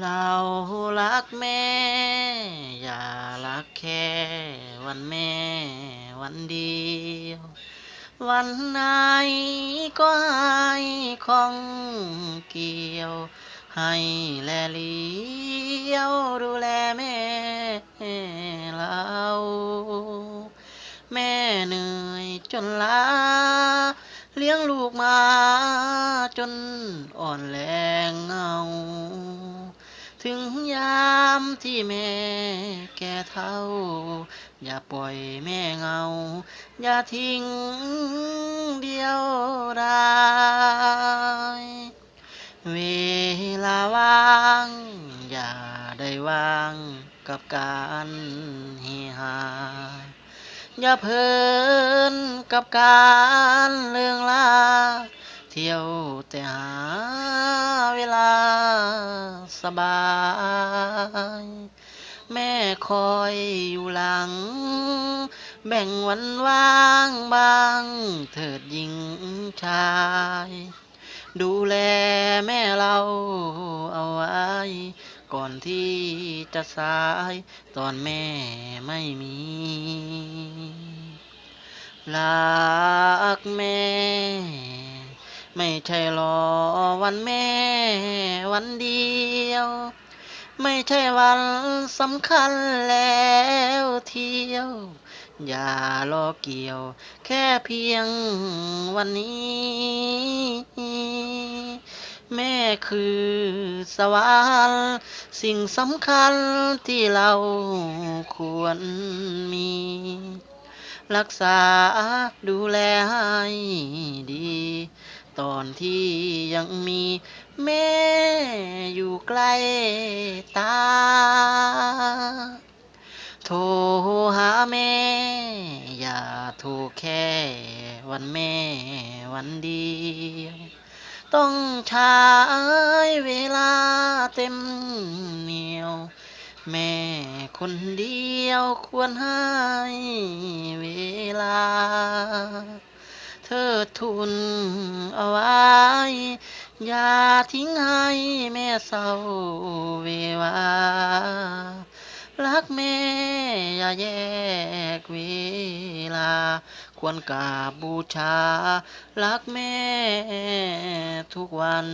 เรารักแม่ อย่ารักแค่วันแม่ วันเดียว วันไหนก็ให้ของเกี่ยว ให้แลเลี้ยวดูแลแม่เรา แม่เหนื่อยจนล้า เลี้ยงลูกมาจนอ่อนแรงเงา ถึงยามที่แม่แก่เท่า อย่าปล่อยแม่เงา อย่าทิ้งเดียวดายเวลาว่าง อย่าได้ว่างกับการเฮฮาอย่าเพลินกับการเรื่องลา เที่ยวแต่หาเวลาสบาย แม่คอยอยู่หลัง แบ่งวันว่างบาง เถิดหญิงชาย ดูแลแม่เราเอาไว้ ก่อนที่จะสายตอนแม่ไม่มีรักแม่ ไม่ใช่รอวันแม่วันเดียว ไม่ใช่วันสำคัญแล้วเที่ยว อย่ารอเกี่ยว แค่เพียงวันนี้ แม่คือสวรรค์สิ่งสำคัญที่เราควรมี รักษาดูแลให้ ตอนที่ยังมีแม่อยู่ใกล้ตา โทรหาแม่ อย่าโทรแค่วันแม่วันเดียวต้องใช้เวลาเต็มเหนียว แม่คนเดียวควรให้เวลา เธอทุนเอาไว้ อย่าทิ้งให้แม่เศร้าเววา รักแม่อย่าแยกเวลา ควรกราบบูชา รักแม่ทุกวัน